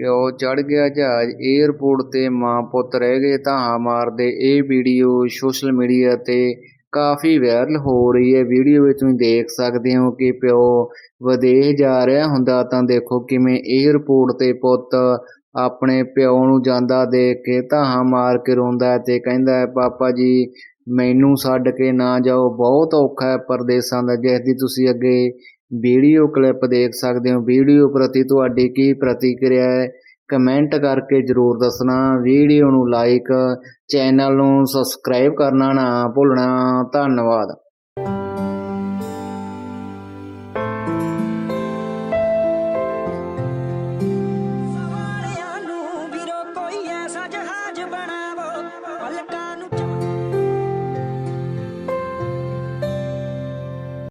ਪਿਓ ਚੜ ਗਿਆ ਜਹਾਜ਼ ਏਅਰਪੋਰਟ ਤੇ ਮਾਂ ਪੁੱਤ ਰਹਿ ਗਏ, ਧਾਹਾਂ ਮਾਰਦੇ। ਇਹ ਵੀਡੀਓ ਸੋਸ਼ਲ ਮੀਡੀਆ ਤੇ ਕਾਫੀ ਵਾਇਰਲ ਹੋ ਰਹੀ ਹੈ। ਵੀਡੀਓ ਵਿੱਚ ਤੁਸੀਂ ਦੇਖ ਸਕਦੇ ਹੋ ਕਿ ਪਿਓ ਵਿਦੇਸ਼ ਜਾ ਰਿਹਾ ਹੁੰਦਾ ਤਾਂ ਦੇਖੋ ਕਿਵੇਂ ਏਅਰਪੋਰਟ ਤੇ ਪੁੱਤ ਆਪਣੇ ਪਿਓ ਨੂੰ ਜਾਂਦਾ ਦੇਖ ਕੇ ਧਾਹਾਂ ਮਾਰ ਕੇ ਰੋਂਦਾ ਹੈ ਤੇ ਕਹਿੰਦਾ ਹੈ, ਪਾਪਾ ਜੀ, ਮੈਨੂੰ ਛੱਡ ਕੇ ਨਾ ਜਾਓ। ਬਹੁਤ ਔਖਾ ਹੈ ਪਰਦੇਸਾਂ ਦਾ। ਜਿਸ ਦੀ ਤੁਸੀਂ ਅੱਗੇ ਵੀਡੀਓ ਕਲਿੱਪ ਦੇਖ ਸਕਦੇ ਹੋ। ਵੀਡੀਓ ਪ੍ਰਤੀ ਤੁਹਾਡੀ ਕੀ ਪ੍ਰਤੀਕਿਰਿਆ ਹੈ? ਕਮੈਂਟ ਕਰਕੇ ਜਰੂਰ ਦੱਸਣਾ। ਵੀਡੀਓ ਨੂੰ ਲਾਈਕ, ਚੈਨਲ ਨੂੰ ਸਬਸਕ੍ਰਾਈਬ ਕਰਨਾ ਨਾ ਭੁੱਲਣਾ। ਧੰਨਵਾਦ।